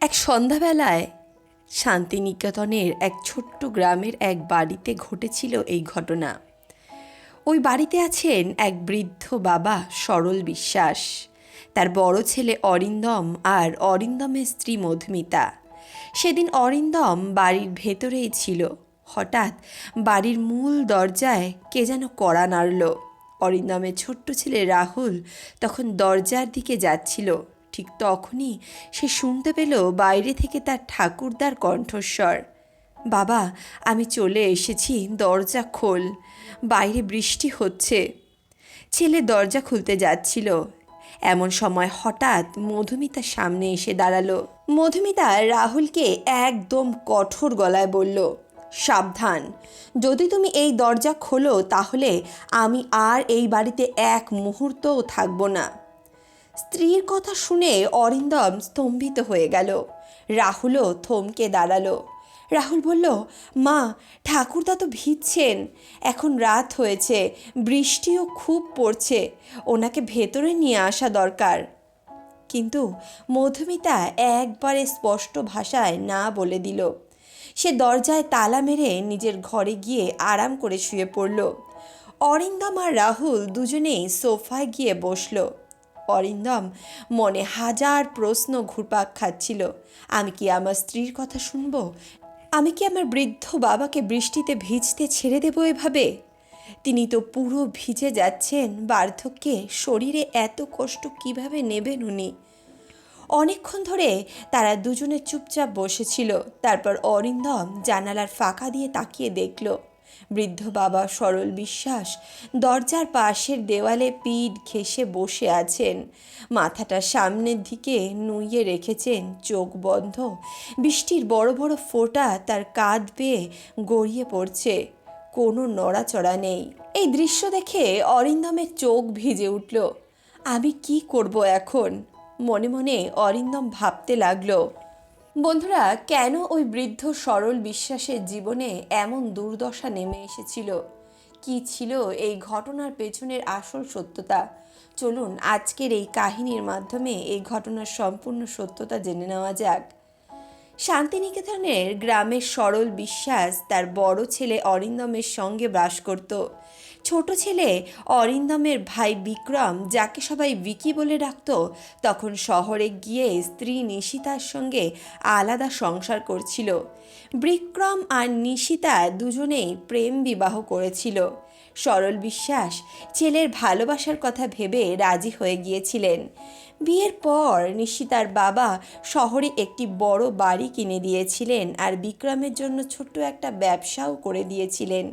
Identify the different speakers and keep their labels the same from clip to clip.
Speaker 1: এক সন্ধ্যাবেলায় শান্তিনিকেতনের এক ছোট্ট গ্রামের এক বাড়িতে ঘটেছিল এই ঘটনা। ওই বাড়িতে আছেন এক বৃদ্ধ বাবা সরল বিশ্বাস। তার বড় ছেলে অরিন্দম আর অরিন্দমের স্ত্রী মধুমিতা। সেদিন অরিন্দম বাড়ির ভেতরেই ছিল। হঠাৎ বাড়ির মূল দরজায় কে যেন কড়া নাড়ল। অরিন্দমের ছোট্ট ছেলে রাহুল তখন দরজার দিকে যাচ্ছিল। ঠিক তখনই সে শুনতে পেল বাইরে থেকে তার ঠাকুরদার কণ্ঠস্বর। বাবা, আমি চলে এসেছি, দরজা খোল। বাইরে বৃষ্টি হচ্ছে ছেলে দরজা খুলতে যাচ্ছিল। এমন সময় হঠাৎ মধুমিতা সামনে এসে দাঁড়াল। মধুমিতা রাহুলকে একদম কঠোর গলায় বলল, সাবধান। যদি তুমি এই দরজা খোলো, তাহলে আমি আর এই বাড়িতে এক মুহূর্তও থাকব না। স্ত্রীর কথা শুনে অরিন্দম স্তম্ভিত হয়ে গেল। রাহুলও থমকে দাঁড়াল। রাহুল বলল, মা, ঠাকুরদা তো ভিজছেন। এখন রাত হয়েছে, বৃষ্টিও খুব পড়ছে। ওনাকে ভেতরে নিয়ে আসা দরকার। কিন্তু মধুমিতা একবারে স্পষ্ট ভাষায় না বলে দিল। সে দরজায় তালা মেরে নিজের ঘরে গিয়ে আরাম করে শুয়ে পড়ল। অরিন্দম আর রাহুল দুজনেই সোফায় গিয়ে বসল। অরিন্দম। মনে হাজার প্রশ্ন ঘুরপাক খাচ্ছিল। আমি কি আমার স্ত্রীর কথা শুনব? আমি কি আমার বৃদ্ধ বাবাকে বৃষ্টিতে ভিজতে ছেড়ে দেবো এভাবে? তিনি তো পুরো ভিজে যাচ্ছেন। বার্ধক্যে শরীরে এত কষ্ট কীভাবে নেবেন উনি? অনেকক্ষণ ধরে তারা দুজনে চুপচাপ বসেছিল। তারপর অরিন্দম জানালার ফাঁকা দিয়ে তাকিয়ে দেখল। বৃদ্ধ বাবা সরল বিশ্বাস দরজার পাশের দেওয়ালে পিঠ ঘেঁষে বসে আছেন। মাথাটা সামনের দিকে নুইয়ে রেখেছেন, চোখ বন্ধ। বৃষ্টির বড় বড় ফোঁটা তার কাঁধ বেয়ে গড়িয়ে পড়ছে। কোনো নড়াচড়া নেই। এই দৃশ্য দেখে অরিন্দমের চোখ ভিজে উঠল। আমি কি করব এখন? মনে মনে অরিন্দম ভাবতে লাগল। বন্ধুরা, কেন ওই বৃদ্ধ সরল বিশ্বাসের জীবনে এমন দুর্দশা নেমে এসেছিল? কি ছিল এই ঘটনার পেছনের আসল সত্যতা? চলুন আজকের এই কাহিনীর মাধ্যমে এই ঘটনার সম্পূর্ণ সত্যতা জেনে নেওয়া যাক। শান্তিনিকেতনের গ্রামের সরল বিশ্বাস তার বড় ছেলে অরিন্দমের সঙ্গে বাস করত। ছোট ছেলে অরিন্দমের ভাই বিক্রম, যাকে সবাই বিকি বলে ডাকত, তখন শহরে গিয়ে স্ত্রী নিশিতার সঙ্গে আলাদা সংসার করছিল। বিক্রম আর নিশিতা দুজনেই প্রেম বিবাহ করেছিল। সরল বিশ্বাস, ছেলের ভালোবাসার কথা ভেবে রাজি হয়ে গিয়েছিলেন। বিয়ের পর নিশিতার বাবা শহরে একটি বড় বাড়ি কিনে দিয়েছিলেন আর বিক্রমের জন্য ছোট্ট একটা ব্যবসাও করে দিয়েছিলেন।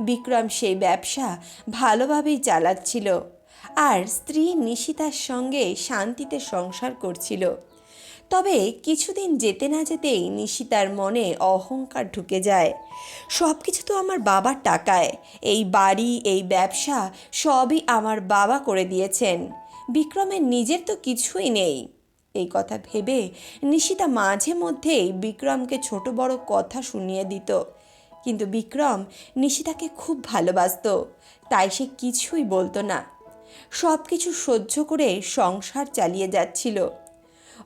Speaker 1: বিক্রম সেই ব্যবসা ভালোভাবেই চালাচ্ছিল আর স্ত্রী নিশিতার সঙ্গে শান্তিতে সংসার করছিল। তবে কিছুদিন যেতে না যেতেই নিশিতার মনে অহংকার ঢুকে যায়। সব কিছু তো আমার বাবার টাকায়। এই বাড়ি, এই ব্যবসা সবই আমার বাবা করে দিয়েছেন। বিক্রমের নিজের তো কিছুই নেই। এই কথা ভেবে নিশিতা মাঝে মধ্যেই বিক্রমকে ছোট বড় কথা শুনিয়ে দিত। কিন্তু বিক্রম নিশিতাকে খুব ভালোবাসত, তাই সে কিছুই বলতো না। সব কিছু সহ্য করে সংসার চালিয়ে যাচ্ছিল।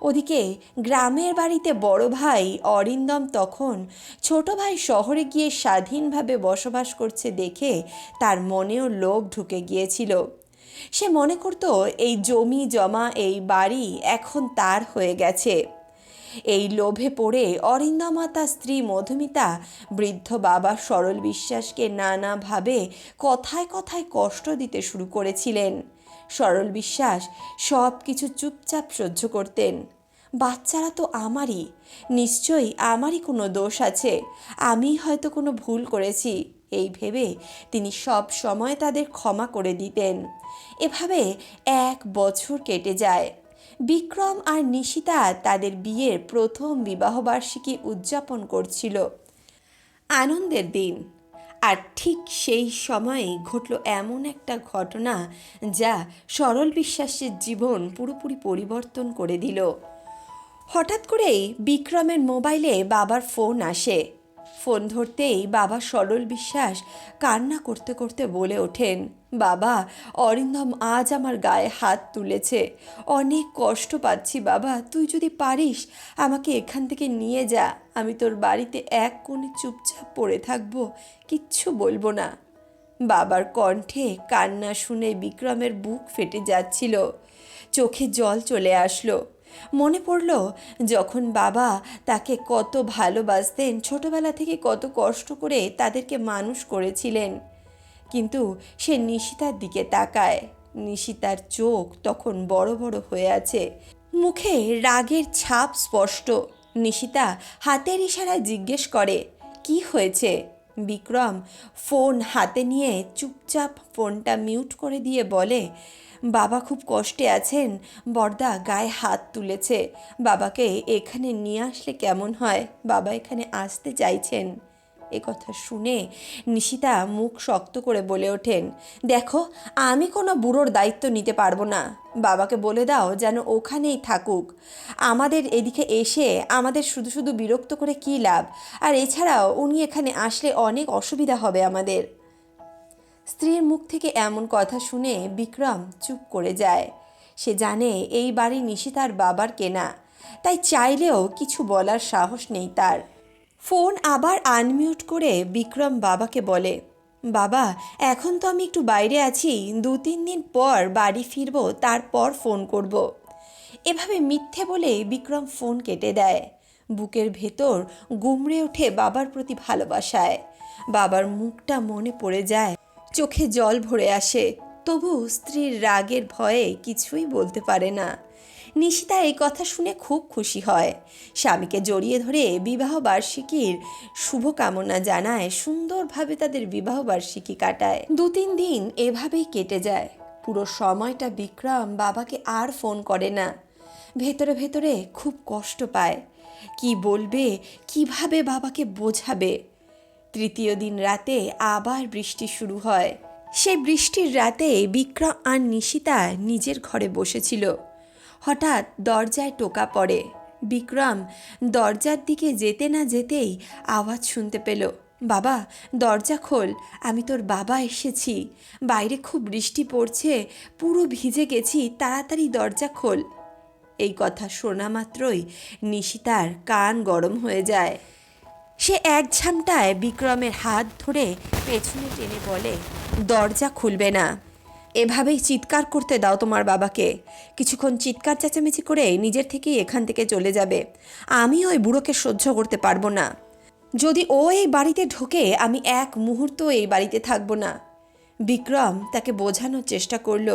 Speaker 1: ওদিকে গ্রামের বাড়িতে বড় ভাই অরিন্দম তখন ছোট ভাই শহরে গিয়ে স্বাধীনভাবে বসবাস করছে দেখে তার মনেও লোভ ঢুকে গিয়েছিল। সে মনে করত, এই জমি, জমা, এই বাড়ি এখন তার হয়ে গেছে। এই লোভে পড়ে অরিন্দমা তার স্ত্রী মধুমিতা বৃদ্ধ বাবা সরল বিশ্বাসকে নানাভাবে কথায় কথায় কষ্ট দিতে শুরু করেছিলেন। সরল বিশ্বাস সব কিছু চুপচাপ সহ্য করতেন। বাচ্চারা তো আমারই, নিশ্চয়ই আমারই কোনো দোষ আছে আমি হয়তো কোনো ভুল করেছি, এই ভেবে তিনি সব সময় তাদের ক্ষমা করে দিতেন। এভাবে এক বছর কেটে যায়। বিক্রম আর নিশিতা তাদের বিয়ের প্রথম বিবাহবার্ষিকী উদযাপন করছিল। আনন্দের দিন। আর ঠিক সেই সময়ে ঘটল এমন একটা ঘটনা যা সরল বিশ্বাসের জীবন পুরোপুরি পরিবর্তন করে দিল। হঠাৎ করেই বিক্রমের মোবাইলে বাবার ফোন আসে। ফোন ধরতেই বাবা সরল বিশ্বাস কান্না করতে করতে বলে ওঠেন, বাবা, অরিন্দম আজ আমার গায়ে হাত তুলেছে। অনেক কষ্ট পাচ্ছি বাবা, তুই যদি পারিস আমাকে এখান থেকে নিয়ে যা। আমি তোর বাড়িতে এক কোণে চুপচাপ পড়ে থাকব, কিচ্ছু বলব না। বাবার কণ্ঠে কান্না শুনে বিক্রমের বুক ফেটে যাচ্ছিল। চোখে জল চলে আসলো। মনে পড়ল যখন বাবা তাকে কত ভালোবাসতেন, ছোটবেলা থেকে কত কষ্ট করে তাদেরকে মানুষ করেছিলেন। কিন্তু সে নিশিতার দিকে তাকায়। নিশিতার চোখ তখন বড় বড় হয়ে আছে। মুখে রাগের ছাপ স্পষ্ট। নিশিতা হাতের ইশারায় জিজ্ঞেস করে, কি হয়েছে? বিক্রম ফোন হাতে নিয়ে চুপচাপ ফোনটা মিউট করে দিয়ে বলে বাবা খুব কষ্টে আছেন। বর্দা গায়ে হাত তুলেছে। বাবাকে এখানে নিয়ে আসলে কেমন হয়? বাবা এখানে আসতে চাইছেন। এ কথা শুনে নিশিতা মুখ শক্ত করে বলে ওঠেন, দেখো, আমি কোনো বুড়োর দায়িত্ব নিতে পারব না। বাবাকে বলে দাও যেন ওখানেই থাকুক। আমাদের এদিকে এসে আমাদের শুধু শুধু বিরক্ত করে কী লাভ? আর এছাড়াও উনি এখানে আসলে অনেক অসুবিধা হবে আমাদের। স্ত্রীর মুখ থেকে এমন কথা শুনে বিক্রম চুপ করে যায়। সে জানে এই বাড়ি নিশি তার বাবার কেনা, তাই চাইলেও কিছু বলার সাহস নেই তার। ফোন আবার আনমিউট করে বিক্রম বাবাকে বলে, বাবা, এখন তো আমি একটু বাইরে আছি দু তিন দিন পর বাড়ি ফিরবো, তারপর ফোন করব। এভাবে মিথ্যে বলে বিক্রম ফোন কেটে দেয়। বুকের ভেতর গুমড়ে ওঠে বাবার প্রতি ভালোবাসায়। বাবার মুখটা মনে পড়ে যায়। চোখে জল ভরে আসে তবু স্ত্রীর রাগের ভয়ে কিছুই বলতে পারে না। নিশিতা এই কথা শুনে খুব খুশি হয়। স্বামীকে জড়িয়ে ধরে বিবাহ বার্ষিকীর শুভকামনা জানায়, সুন্দরভাবে তাদের বিবাহ বার্ষিকী কাটায়। দু তিন দিন এভাবেই কেটে যায়। পুরো সময়টা বিক্রম বাবাকে আর ফোন করে না। ভেতরে ভেতরে খুব কষ্ট পায়। কি বলবে, কীভাবে বাবাকে বোঝাবে? তৃতীয় দিন রাতে আবার বৃষ্টি শুরু হয়। সেই বৃষ্টির রাতে বিক্রম আর নিশিতা নিজের ঘরে বসেছিল। হঠাৎ দরজায় টোকা পড়ে। বিক্রম দরজার দিকে যেতে না যেতেই আওয়াজ শুনতে পেল। বাবা, দরজা খোল, আমি তোর বাবা এসেছি। বাইরে খুব বৃষ্টি পড়ছে, পুরো ভিজে গেছি, তাড়াতাড়ি দরজা খোল। এই কথা শোনা মাত্রই নিশিতার কান গরম হয়ে যায়। সে এক ঝামটায় বিক্রমের হাত ধরে পেছনে টেনে বলে, দরজা খুলবে না। এভাবেই চিৎকার করতে দাও তোমার বাবাকে। কিছুক্ষণ চিৎকার চেঁচামেচি করে নিজের থেকেই এখান থেকে চলে যাবে। আমি ওই বুড়োকে সহ্য করতে পারব না। যদি ও এই বাড়িতে ঢোকে, আমি এক মুহূর্ত এই বাড়িতে থাকব না। বিক্রম তাকে বোঝানোর চেষ্টা করল।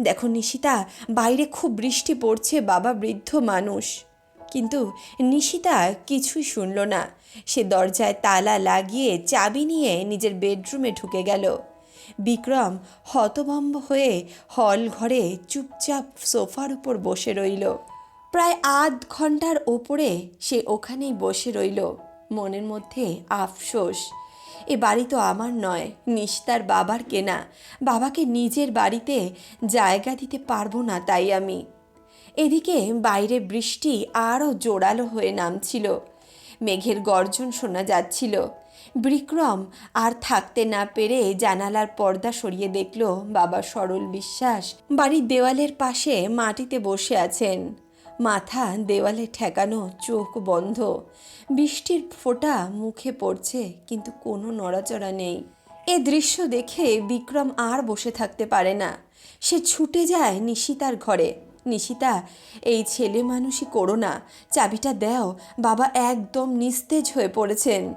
Speaker 1: দেখো নিশিতা, বাইরে খুব বৃষ্টি পড়ছে, বাবা বৃদ্ধ মানুষ। কিন্তু নিশিতা কিছুই শুনল না। সে দরজায় তালা লাগিয়ে চাবি নিয়ে নিজের বেডরুমে ঢুকে গেল। বিক্রম হতভম্ব হয়ে হল ঘরে চুপচাপ সোফার উপর বসে রইল। প্রায় আধ ঘণ্টার ওপরে সে ওখানেই বসে রইল, মনের মধ্যে আফসোস। এ বাড়ি তো আমার নয়, নিশতার বাবার কেনা। বাবাকে নিজের বাড়িতে জায়গা দিতে পারব না তাই আমি। এদিকে বাইরে বৃষ্টি আরও জোরালো হয়ে নামছিল। মেঘের গর্জন শোনা যাচ্ছিল। বিক্রম আর থাকতে না পেরে জানালার পর্দা সরিয়ে দেখল বাবা সরল বিশ্বাস বাড়ির দেওয়ালের পাশে মাটিতে বসে আছেন। মাথা দেওয়ালে ঠেকানো চোখ বন্ধ। বৃষ্টির ফোঁটা মুখে পড়ছে, কিন্তু কোনো নড়াচড়া নেই। এ দৃশ্য দেখে বিক্রম আর বসে থাকতে পারে না। সে ছুটে যায় নিশিতার ঘরে। নিশিতা, এই ছেলে মানুষই করো না। চাবিটা দেও, বাবা একদম নিস্তেজ হয়ে পড়েছেন।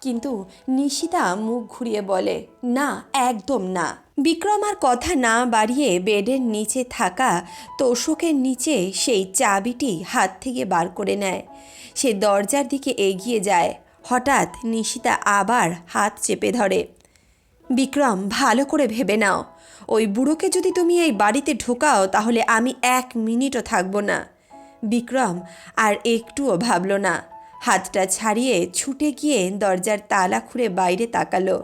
Speaker 1: কিন্তু নিশিতা মুখ ঘুরিয়ে বলে, না, একদম না। বিক্রম আর কথা না বাড়িয়ে বেডের নিচে থাকা তোষকের নিচে সেই চাবিটি হাত থেকে বার করে নেয়। সে দরজার দিকে এগিয়ে যায়। হঠাৎ নিশিতা আবার হাত চেপে ধরে। বিক্রম, ভালো করে ভেবে নাও। ওই বুড়োকে যদি তুমি এই বাড়িতে ঢোকাও, তাহলে আমি এক মিনিটও থাকব না। বিক্রম, আর একটুও ভাবল না। হাতটা ছাড়িয়ে ছুটে গিয়ে দরজার তালা খুঁড়ে বাইরে তাকালো।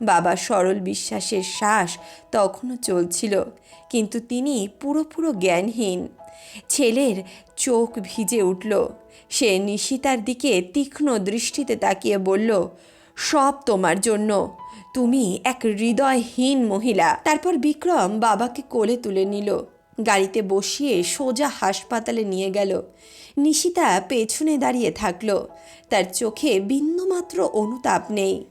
Speaker 1: বাবা সরল বিশ্বাসের শ্বাস তখনও চলছিল, কিন্তু তিনি পুরো পুরো জ্ঞানহীন। ছেলের চোখ ভিজে উঠল। সে নিশিতার দিকে তীক্ষ্ণ দৃষ্টিতে তাকিয়ে বলল, সব তোমার জন্য। তুমি এক হৃদয়হীন মহিলা। তারপর বিক্রম বাবাকে কোলে তুলে নিল। গাড়িতে বসিয়ে সোজা হাসপাতালে নিয়ে গেল। নিশিতা পেছনে দাঁড়িয়ে থাকল। তার চোখে বিন্দুমাত্র অনুতাপ নেই।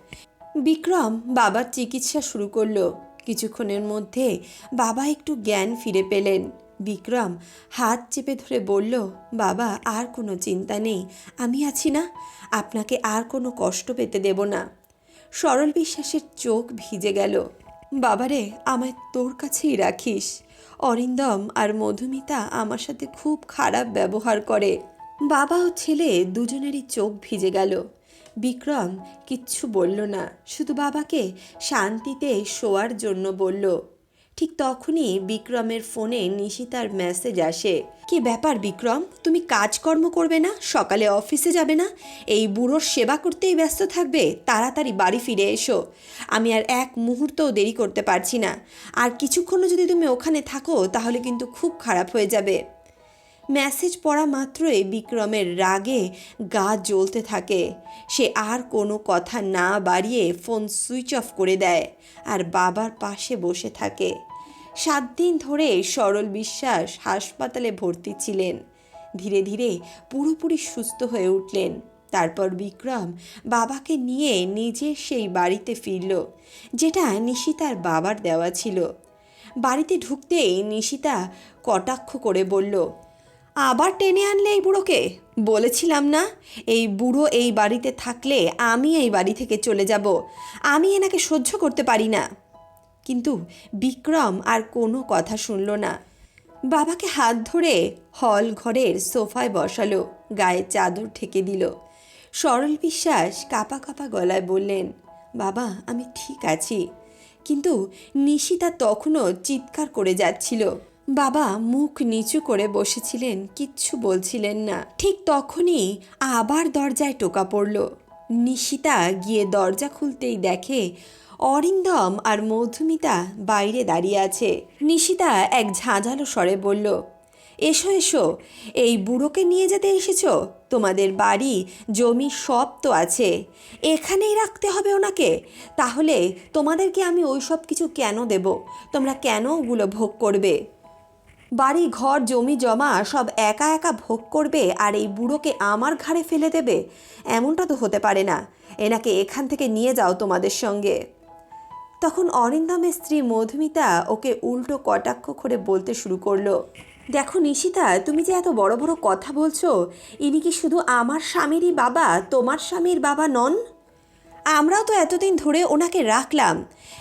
Speaker 1: বিক্রম বাবার চিকিৎসা শুরু করল। কিছুক্ষণের মধ্যে বাবা একটু জ্ঞান ফিরে পেলেন। বিক্রম হাত চেপে ধরে বলল, বাবা, আর কোনো চিন্তা নেই। আমি আছি না। আপনাকে আর কোনো কষ্ট পেতে দেব না। সরল বিশ্বাসের চোখ ভিজে গেল। বাবারে, আমায় তোর কাছেই রাখিস। অরিন্দম আর মধুমিতা আমার সাথে খুব খারাপ ব্যবহার করে। বাবা ও ছেলে দুজনেরই চোখ ভিজে গেল। বিক্রম কিচ্ছু বলল না, শুধু বাবাকে শান্তিতে শোয়ার জন্য বলল ঠিক তখনই বিক্রমের ফোনে নিশিতার মেসেজ আসে। কি ব্যাপার বিক্রম? তুমি কাজকর্ম করবে না? সকালে অফিসে যাবে না? এই বুড়োর সেবা করতেই ব্যস্ত থাকবে? তাড়াতাড়ি বাড়ি ফিরে এসো। আমি আর এক মুহূর্তও দেরি করতে পারছি না। আর কিছুক্ষণও যদি তুমি ওখানে থাকো, তাহলে কিন্তু খুব খারাপ হয়ে যাবে। মেসেজ পড়া মাত্রই বিক্রমের রাগে গা জ্বলতে থাকে। সে আর কোনো কথা না বাড়িয়ে ফোন সুইচ অফ করে দেয় আর বাবার পাশে বসে থাকে। সাত দিন ধরে সরল বিশ্বাস হাসপাতালে ভর্তি ছিলেন। ধীরে ধীরে পুরোপুরি সুস্থ হয়ে উঠলেন। তারপর বিক্রম বাবাকে নিয়ে নিজের সেই বাড়িতে ফিরল, যেটা নিশিতার বাবার দেওয়া ছিল। বাড়িতে ঢুকতেই নিশিতা কটাক্ষ করে বলল আবার টেনে আনলে এই বুড়োকে? বলেছিলাম না, এই বুড়ো এই বাড়িতে থাকলে আমি এই বাড়ি থেকে চলে যাব। আমি এনাকে সহ্য করতে পারি না। কিন্তু বিক্রম আর কোনো কথা শুনল না। বাবাকে হাত ধরে হল ঘরের সোফায় বসালো, গায়ে চাদর ঠেকে দিল। সরল বিশ্বাস কাপা কাপা গলায় বললেন, বাবা, আমি ঠিক আছি। কিন্তু নিশিতা তখনও চিৎকার করে যাচ্ছিল। বাবা মুখ নিচু করে বসেছিলেন, কিচ্ছু বলছিলেন না। ঠিক তখনই আবার দরজায় টোকা পড়ল। নিশিতা গিয়ে দরজা খুলতেই দেখে অরিন্দম আর মধুমিতা বাইরে দাঁড়িয়ে আছে। নিশিতা এক ঝাঁঝালো স্বরে বলল, এসো এসো, এই বুড়োকে নিয়ে যেতে এসেছ? তোমাদের বাড়ি, জমি সব তো আছে। এখানেই রাখতে হবে ওনাকে। তাহলে তোমাদেরকে আমি ওই সব কিছু কেন দেব? তোমরা কেন ওগুলো ভোগ করবে? বাড়ি, ঘর, জমি জমা সব একা একা ভোগ করবে আর এই বুড়োকে আমার ঘাড়ে ফেলে দেবে? এমনটা তো হতে পারে না। এনাকে এখান থেকে নিয়ে যাও তোমাদের সঙ্গে। তখন অরিন্দমের স্ত্রী মধুমিতা ওকে উল্টো কটাক্ষ করে বলতে শুরু করল, দেখো নিশিতা, তুমি যে এত বড় বড় কথা বলছো, ইনি কি শুধু আমার স্বামীরই বাবা, তোমার স্বামীর বাবা নন? আমরাও তো এতদিন ধরে ওনাকে রাখলাম।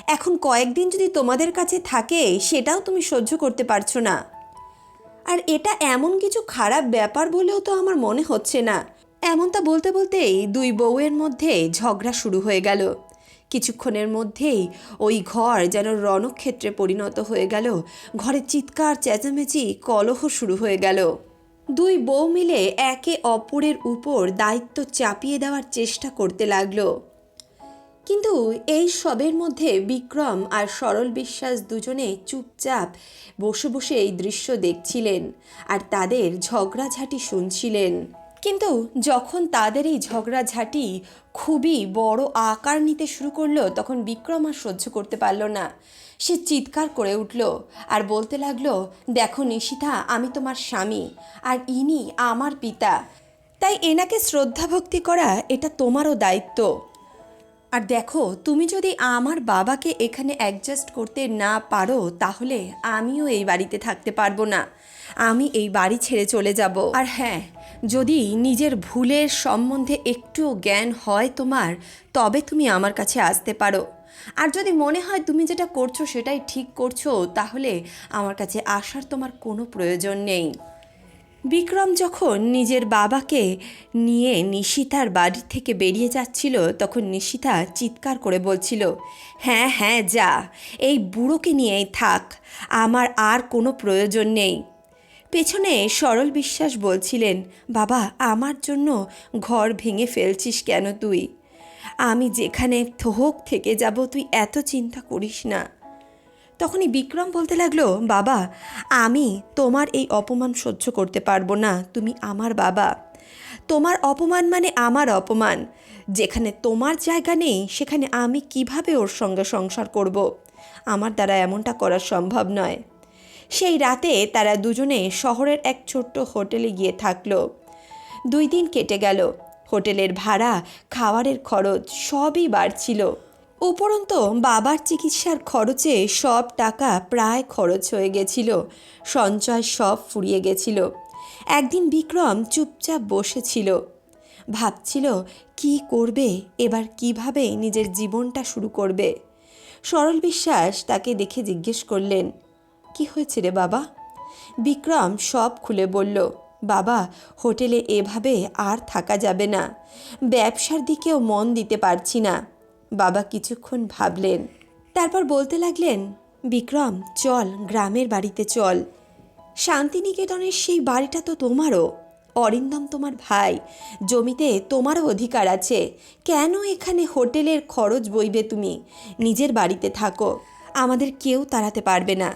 Speaker 1: এখন কয়েকদিন যদি তোমাদের কাছে থাকে, সেটাও তুমি সহ্য করতে পারছ না। আর এটা এমন কিছু খারাপ ব্যাপার বলেও তো আমার মনে হচ্ছে না। এমনটা বলতে বলতেই দুই বউয়ের মধ্যে ঝগড়া শুরু হয়ে গেল। কিছুক্ষণের মধ্যেই ওই ঘর যেন রণক্ষেত্রে পরিণত হয়ে গেল। ঘরে চিৎকার, চেঁচামেচি, কলহ শুরু হয়ে গেল। দুই বউ মিলে একে অপরের উপর দায়িত্ব চাপিয়ে দেওয়ার চেষ্টা করতে লাগল। কিন্তু এই সবের মধ্যে বিক্রম আর সরল বিশ্বাস দুজনে চুপচাপ বসে বসে এই দৃশ্য দেখছিলেন আর তাদের ঝগড়াঝাটি শুনছিলেন। কিন্তু যখন তাদের এই ঝগড়াঝাটি খুবই বড় আকার নিতে শুরু করল, তখন বিক্রম আর সহ্য করতে পারল না। সে চিৎকার করে উঠল আর বলতে লাগল, দেখো নিশিতা, আমি তোমার স্বামী আর ইনি আমার পিতা। তাই এনাকে শ্রদ্ধা ভক্তি করা এটা তোমারও দায়িত্ব। আর দেখো, তুমি যদি আমার বাবাকে এখানে অ্যাডজাস্ট করতে না পারো, তাহলে আমিও এই বাড়িতে থাকতে পারব না। আমি এই বাড়ি ছেড়ে চলে যাব। আর হ্যাঁ যদি নিজের ভুলের সম্বন্ধে একটুও জ্ঞান হয় তোমার, তবে তুমি আমার কাছে আসতে পারো। আর যদি মনে হয় তুমি যেটা করছ সেটাই ঠিক করছ, তাহলে আমার কাছে আসার তোমার কোনো প্রয়োজন নেই। বিক্রম যখন নিজের বাবাকে নিয়ে নিশিতার বাড়ি থেকে বেরিয়ে যাচ্ছিল, তখন নিশিতা চিৎকার করে বলছিল হ্যাঁ হ্যাঁ যা, এই বুড়োকে নিয়েই থাক, আমার আর কোনো প্রয়োজন নেই। পেছনে সরল বিশ্বাস বলছিলেন, বাবা, আমার জন্য ঘর ভেঙে ফেলছিস কেন তুই? আমি যেখানে হোক থেকে যাব, তুই এত চিন্তা করিস না। তখনই বিক্রম বলতে লাগল, বাবা, আমি তোমার এই অপমান সহ্য করতে পারব না, তুমি আমার বাবা। তোমার অপমান মানে আমার অপমান। যেখানে তোমার জায়গা নেই, সেখানে আমি কীভাবে ওর সঙ্গে সংসার করব। আমার দ্বারা এমনটা করা সম্ভব নয়। সেই রাতে তারা দুজনে শহরের এক ছোট্ট হোটেলে গিয়ে থাকল। দুই দিন কেটে গেল। হোটেলের ভাড়া খাওয়ারের খরচ সবই বাড়ছিল। উপরন্ত বাবার চিকিৎসার খরচে সব টাকা প্রায় খরচ হয়ে গেছিল। সঞ্চয় সব ফুরিয়ে গেছিল। একদিন বিক্রম চুপচাপ বসেছিল। ভাবছিল, কি করবে? এবার কীভাবে নিজের জীবনটা শুরু করবে? সরল বিশ্বাস তাকে দেখে জিজ্ঞেস করলেন, কি হয়েছে রে বাবা? বিক্রম সব খুলে বলল, বাবা, হোটেলে এভাবে আর থাকা যাবে না। ব্যবসার দিকেও মন দিতে পারছি না। বাবা কিছুক্ষণ ভাবলেন। তারপর বলতে লাগলেন, বিক্রম, চল গ্রামের বাড়িতে চল। শান্তিনিকেতনের সেই বাড়িটা তো তোমারও। অরিন্দম তোমার ভাই। জমিতে তোমারও অধিকার আছে। কেন এখানে হোটেলের খরচ বইবে তুমি? নিজের বাড়িতে থাকো। আমাদের কেউ তাড়াতে পারবে না।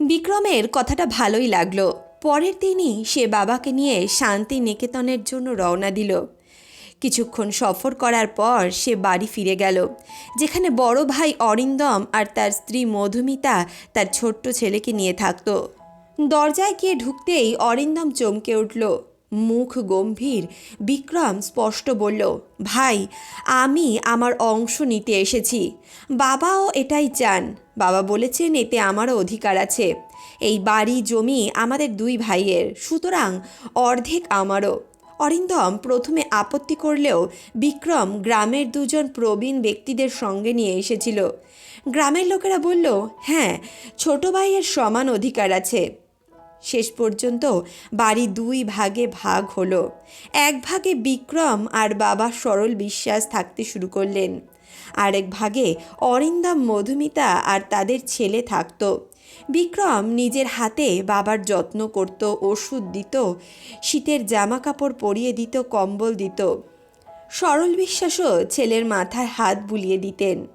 Speaker 1: বিক্রমের কথাটা ভালোই লাগল। পরের দিনই সে বাবাকে নিয়ে শান্তি নিকেতনের জন্য রওনা দিল। কিছুক্ষণ সফর করার পর সে বাড়ি ফিরে গেল, যেখানে বড় ভাই অরিন্দম আর তার স্ত্রী মধুমিতা, তার ছোট্ট ছেলেকে নিয়ে থাকতো। দরজায় গিয়ে ঢুকতেই অরিন্দম চমকে উঠল। মুখ গম্ভীর, বিক্রম স্পষ্ট বলল, ভাই, আমি আমার অংশ নিতে এসেছি। বাবাও এটাই চান। বাবা বলেছেন এতে আমারও অধিকার আছে। এই বাড়ি জমি আমাদের দুই ভাইয়ের, সুতরাং অর্ধেক আমারও। অরিন্দম প্রথমে আপত্তি করলেও বিক্রম গ্রামের দুজন প্রবীণ ব্যক্তিদের সঙ্গে নিয়ে এসেছিল। গ্রামের লোকেরা বলল হ্যাঁ ছোট ভাইয়ের সমান অধিকার আছে। শেষ পর্যন্ত বাড়ি দুই ভাগে ভাগ হলো। এক ভাগে বিক্রম আর বাবা সরল বিশ্বাস থাকতে শুরু করলেন। আরেক ভাগে অরিন্দম, মধুমিতা আর তাদের ছেলে থাকতো। বিক্রম নিজের হাতে বাবার যত্ন করত, ওষুধ দিত, শীতের জামা কাপড় পরিয়ে দিত, কম্বল দিত। সরল বিশ্বাসও ছেলের মাথায় হাত বুলিয়ে দিতেন।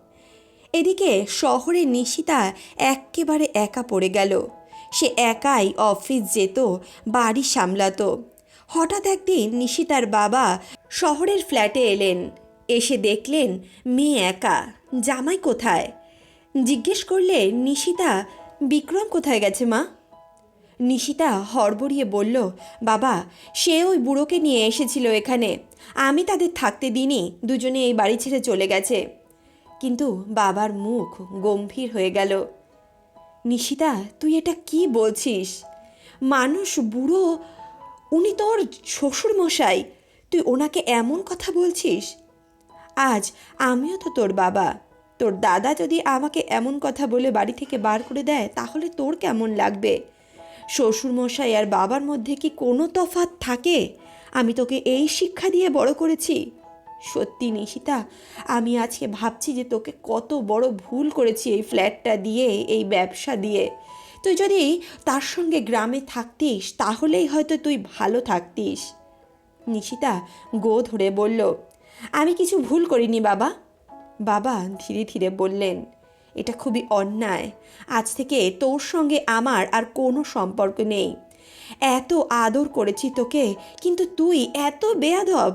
Speaker 1: এদিকে শহরে নিশিতা এক্কেবারে একা পড়ে গেল। সে একাই অফিস যেত, বাড়ি সামলাতো। হঠাৎ একদিন নিশিতার বাবা শহরের ফ্ল্যাটে এলেন। এসে দেখলেন, মেয়ে একা, জামাই কোথায়? জিজ্ঞেস করলে নিশিতা বিক্রম কোথায় গেছে, মা? নিশিতা হড়বড়িয়ে বলল, বাবা, সে ওই বুড়োকে নিয়ে এসেছিল এখানে। আমি তাদের থাকতে দিনই দুজনে এই বাড়ি ছেড়ে চলে গেছে। কিন্তু বাবার মুখ গম্ভীর হয়ে গেল। নিশিতা, তুই এটা কি বলছিস? মানুষ, বুড়ো, উনি তোর শ্বশুর মশাই তুই ওনাকে এমন কথা বলছিস? আজ আমিও তো তোর বাবা। তোর দাদা যদি আমাকে এমন কথা বলে বাড়ি থেকে বার করে দেয়, তাহলে তোর কেমন লাগবে? শ্বশুরমশাই আর বাবার মধ্যে কি কোনো তফাৎ থাকে? আমি তোকে এই শিক্ষা দিয়ে বড় করেছি। সত্যি নিশিতা, আমি আজকে ভাবছি যে তোকে কত বড় ভুল করেছি এই ফ্ল্যাটটা দিয়ে, এই ব্যবসা দিয়ে। তুই যদি তার সঙ্গে গ্রামে থাকতিস, তাহলেই হয়তো তুই ভালো থাকতিস। নিশিতা গো ধরে বলল, আমি কিছু ভুল করিনি বাবা। বাবা ধীরে ধীরে বললেন, এটা খুবই অন্যায়। আজ থেকে তোর সঙ্গে আমার আর কোনো সম্পর্ক নেই। এত আদর করেছি তোকে, কিন্তু তুই এত বেয়াদব।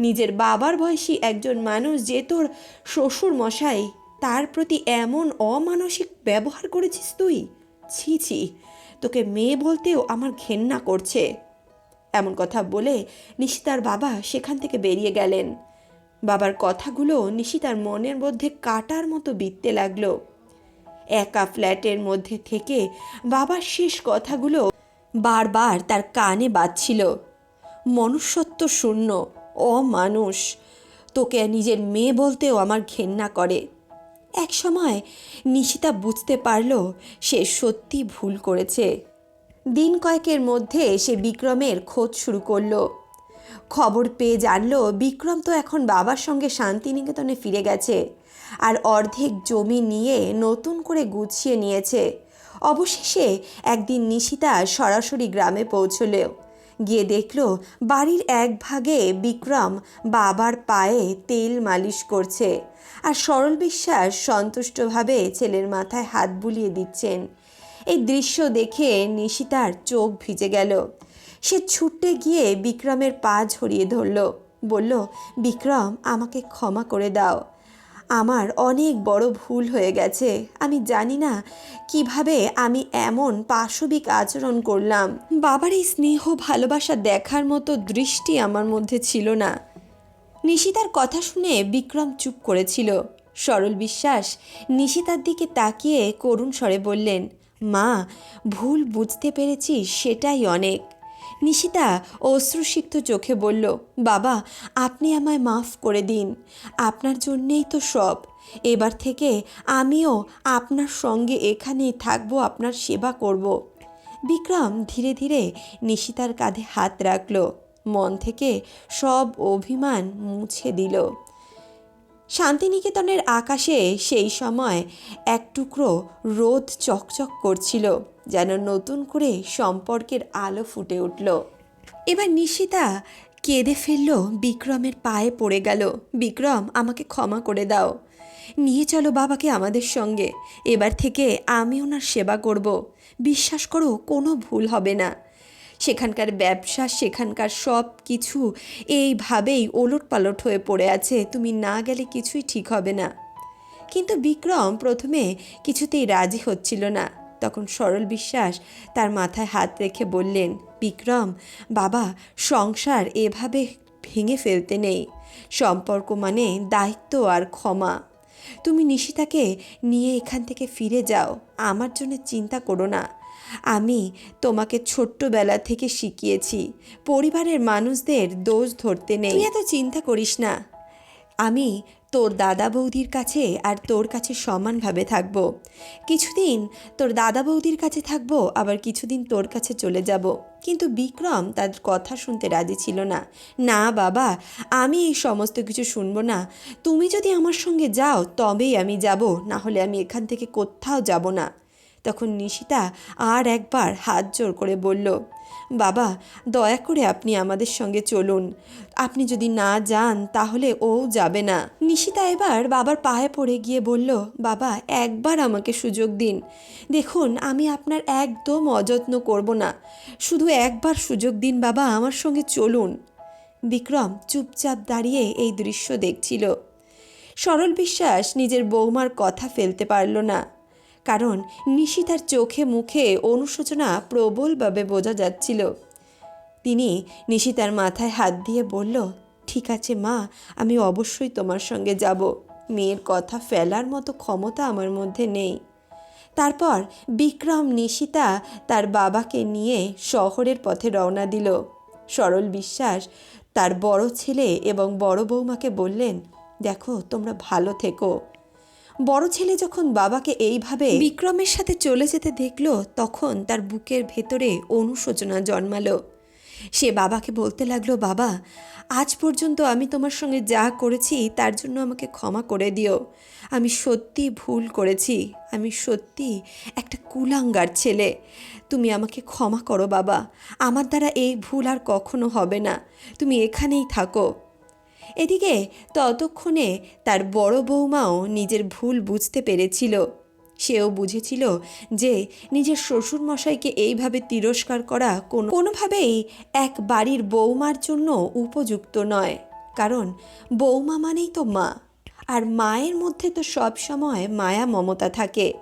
Speaker 1: নিজের বাবার বয়সী একজন মানুষ যে তোর শ্বশুর মশাই তার প্রতি এমন অমানসিক ব্যবহার করেছিস তুই? ছি ছি, তোকে মেয়ে বলতেও আমার ঘেন্না করছে। এমন কথা বলে নিশিতার বাবা সেখান থেকে বেরিয়ে গেলেন। বাবার কথাগুলো নিশিতার মনের মধ্যে কাটার মতো বিততে লাগল। একা ফ্ল্যাটের মধ্যে থেকে বাবার শেষ কথাগুলো বারবার তার কানে বাজছিল। মনুষ্যত্ব শূন্য, অমানুষ। তোকে নিজের মেয়ে বলতেও আমার ঘেন্না করে। এক সময় নিশিতা বুঝতে পারল সে সত্যি ভুল করেছে। দিন কয়েকের মধ্যে সে বিক্রমের খোঁজ শুরু করল। খবর পেয়ে জানলো, বিক্রম তো এখন বাবার সঙ্গে শান্তিনিকেতনে ফিরে গেছে আর অর্ধেক জমি নিয়ে নতুন করে গুছিয়ে নিয়েছে। অবশেষে একদিন নিশিতা সরাসরি গ্রামে পৌঁছলো। গিয়ে দেখল, বাড়ির এক ভাগে বিক্রম বাবার পায়ে তেল মালিশ করছে আর সরল বিশ্বাস সন্তুষ্টভাবে ছেলের মাথায় হাত বুলিয়ে দিচ্ছেন। এই দৃশ্য দেখে নিশিতার চোখ ভিজে গেল। সে ছুটে গিয়ে বিক্রমের পা ঝরিয়ে ধরল। বলল, বিক্রম, আমাকে ক্ষমা করে দাও। আমার অনেক বড় ভুল হয়ে গেছে। আমি জানি না কীভাবে আমি এমন পাশবিক আচরণ করলাম। বাবার এই স্নেহ ভালোবাসা দেখার মতো দৃষ্টি আমার মধ্যে ছিল না। নিশিতার কথা শুনে বিক্রম চুপ করেছিল। সরল বিশ্বাস নিশিতার দিকে তাকিয়ে করুণ স্বরে বললেন, মা, ভুল বুঝতে পেরেছি, সেটাই অনেক। নিশিতা অশ্রুসিক্ত চোখে বলল, বাবা, আপনি আমায় মাফ করে দিন। আপনার জন্যেই তো সব। এবার থেকে আমিও আপনার সঙ্গে এখানেই থাকব, আপনার সেবা করব। বিক্রম ধীরে ধীরে নিশিতার কাঁধে হাত রাখল, মন থেকে সব অভিমান মুছে দিল। শান্তিনিকেতনের আকাশে সেই সময় এক টুকরো রোদ চকচক করছিল, যেন নতুন করে সম্পর্কের আলো ফুটে উঠল। এবার নিশিতা কেঁদে ফেলল, বিক্রমের পায়ে পড়ে গেল। বিক্রম, আমাকে ক্ষমা করে দাও। নিয়ে চলো বাবাকে আমাদের সঙ্গে। এবার থেকে আমি ওনার সেবা করব। বিশ্বাস করো, কোনো ভুল হবে না। সেখানকার ব্যবসা, সেখানকার সব কিছু এইভাবেই ওলট পালট হয়ে পড়ে আছে। তুমি না গেলে কিছুই ঠিক হবে না। কিন্তু বিক্রম প্রথমে কিছুতেই রাজি হচ্ছিল না। তখন সরল বিশ্বাস তার মাথায় হাত রেখে বললেন, বিক্রম, বাবা, সংসার এভাবে ভেঙে ফেলতে নেই। সম্পর্ক মানে দায়িত্ব আর ক্ষমা। তুমি নিশিতাকে নিয়ে এখান থেকে ফিরে যাও। আমার জন্য চিন্তা করো না। আমি তোমাকে ছোট্টবেলা থেকে শিখিয়েছি। পরিবারের মানুষদের দোষ ধরতে নেই। তুই এত চিন্তা করিস না। আমি তোর দাদা বৌদির কাছে আর তোর কাছে সমানভাবে থাকব। কিছুদিন তোর দাদা বৌদির কাছে থাকব আবার কিছুদিন তোর কাছে চলে যাব। কিন্তু বিক্রম তার কথা শুনতে রাজি ছিল না। না বাবা আমি এই সমস্ত কিছু শুনব না। তুমি যদি আমার সঙ্গে যাও তবেই আমি যাব। না হলে আমি এখান থেকে কোথাও যাব না। তখন নিশিতা আর একবার হাত জোর করে বলল, বাবা, দয়া করে আপনি আমাদের সঙ্গে চলুন। আপনি যদি না যান, তাহলে ও যাবে না। নিশিতা এবার বাবার পায়ে পড়ে গিয়ে বলল, বাবা, একবার আমাকে সুযোগ দিন। দেখুন, আমি আপনার একদম অযত্ন করব না। শুধু একবার সুযোগ দিন, বাবা, আমার সঙ্গে চলুন। বিক্রম চুপচাপ দাঁড়িয়ে এই দৃশ্য দেখছিল। সরল বিশ্বাস নিজের বৌমার কথা ফেলতে পারল না। কারণ নিশিতার চোখে মুখে অনুশোচনা প্রবলভাবে বোঝা যাচ্ছিল। তিনি নিশিতার মাথায় হাত দিয়ে বলল, ঠিক আছে মা, আমি অবশ্যই তোমার সঙ্গে যাব। মেয়ের কথা ফেলার মতো ক্ষমতা আমার মধ্যে নেই তারপর বিক্রম নিশিতা তার বাবাকে নিয়ে শহরের পথে রওনা দিল। সরল বিশ্বাস তার বড় ছেলে এবং বড় বৌমাকে বললেন, দেখো, তোমরা ভালো থেকো। বড় ছেলে যখন বাবাকে এইভাবে বিক্রমের সাথে চলে যেতে দেখল তখন তার বুকের ভেতরে অনুশোচনা জন্মালো। সে বাবাকে বলতে লাগল বাবা আজ পর্যন্ত আমি তোমার সঙ্গে যা করেছি তার জন্য আমাকে ক্ষমা করে দিও। আমি সত্যি ভুল করেছি। আমি সত্যি একটা কুলাঙ্গার ছেলে। তুমি আমাকে ক্ষমা করো বাবা। আমার দ্বারা এই ভুল আর কখনো হবে না। তুমি এখানেই থাকো। এদিকে ততক্ষণে তার বড় বৌমাও নিজের ভুল বুঝতে পেরেছিল। সেও বুঝেছিল যে নিজের শ্বশুরমশাইকে এইভাবে তিরস্কার করা কোনো কোনোভাবেই এক বাড়ির বৌমার জন্য উপযুক্ত নয়। কারণ বৌমা মানেই তো মা। আর মায়ের মধ্যে তো সব সময় মায়া মমতা থাকে।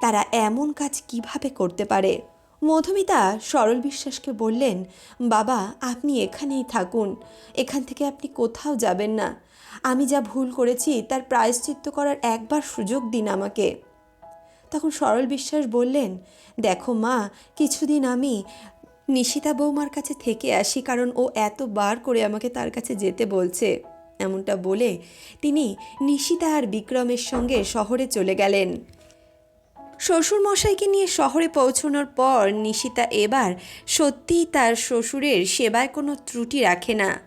Speaker 1: তারা এমন কাজ কীভাবে করতে পারে? মধুমিতা সরল বিশ্বাসকে বললেন, বাবা, আপনি এখানেই থাকুন। এখান থেকে আপনি কোথাও যাবেন না। আমি যা ভুল করেছি তার প্রায়শ্চিত্ত করার একবার সুযোগ দিন আমাকে। তখন সরল বিশ্বাস বললেন, দেখো মা, কিছুদিন আমি নিশিতা বৌমার কাছে থেকে আসি কারণ ও এতবার করে আমাকে তার কাছে যেতে বলছে। এমনটা বলে তিনি নিশিতা আর বিক্রমের সঙ্গে শহরে চলে গেলেন। শ্বশুরমশাইকে নিয়ে শহরে পৌঁছানোর পর নিশিতা এবার সত্যিই তার শ্বশুরের সেবায় কোনো ত্রুটি রাখে না।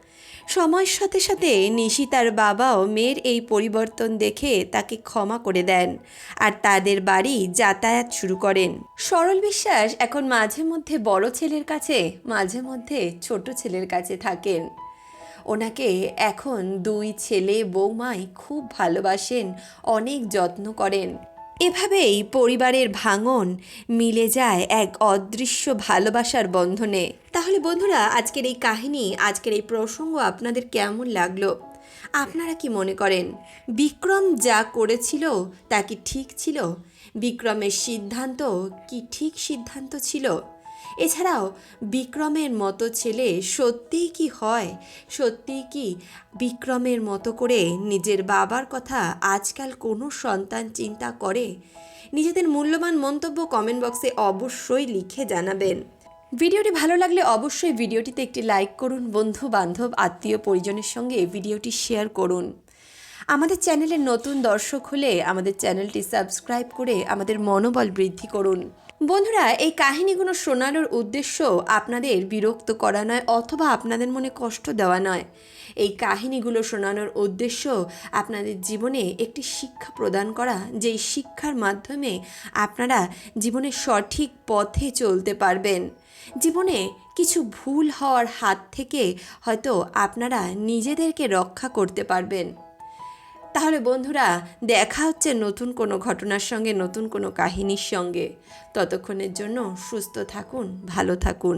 Speaker 1: সময়ের সাথে সাথে নিশিতার বাবাও মেয়ের এই পরিবর্তন দেখে তাকে ক্ষমা করে দেন আর তাদের বাড়ি যাতায়াত শুরু করেন। সরল বিশ্বাস এখন মাঝে মধ্যে বড় ছেলের কাছে, মাঝে মধ্যে ছোট ছেলের কাছে থাকেন। ওনাকে এখন দুই ছেলে বৌমাই খুব ভালোবাসেন, অনেক যত্ন করেন। এভাবেই পরিবারের ভাঙন মিলে যায় এক অদৃশ্য ভালোবাসার বন্ধনে। তাহলে বন্ধুরা, আজকের এই কাহিনী, আজকের এই প্রসঙ্গ আপনাদের কেমন লাগল? আপনারা কি মনে করেন, বিক্রম যা করেছিল তা কি ঠিক ছিল? বিক্রমের সিদ্ধান্ত কি ঠিক সিদ্ধান্ত ছিল? এছাড়াও, বিক্রমের মতো ছেলে সত্যিই কি হয়? সত্যিই কি বিক্রমের মতো করে নিজের বাবার কথা আজকাল কোনো সন্তান চিন্তা করে? নিজেদের মূল্যবান মন্তব্য কমেন্ট বক্সে অবশ্যই লিখে জানাবেন। ভিডিওটি ভালো লাগলে অবশ্যই ভিডিওটিতে একটি লাইক করুন বন্ধু বান্ধব আত্মীয় পরিজনের সঙ্গে ভিডিওটি শেয়ার করুন। আমাদের চ্যানেলের নতুন দর্শক হলে আমাদের চ্যানেলটি সাবস্ক্রাইব করে আমাদের মনোবল বৃদ্ধি করুন। বন্ধুরা, এই কাহিনীগুলো শোনানোর উদ্দেশ্য আপনাদের বিরক্ত করা নয় অথবা আপনাদের মনে কষ্ট দেওয়া নয়। এই কাহিনীগুলো শোনানোর উদ্দেশ্য আপনাদের জীবনে একটি শিক্ষা প্রদান করা, যেই শিক্ষার মাধ্যমে আপনারা জীবনের সঠিক পথে চলতে পারবেন। জীবনে কিছু ভুল হওয়ার হাত থেকে হয়তো আপনারা নিজেদেরকে রক্ষা করতে পারবেন। তাহলে বন্ধুরা, দেখা হচ্ছে নতুন কোনো ঘটনার সঙ্গে, নতুন কোনো কাহিনীর সঙ্গে। ততক্ষণের জন্য সুস্থ থাকুন, ভালো থাকুন।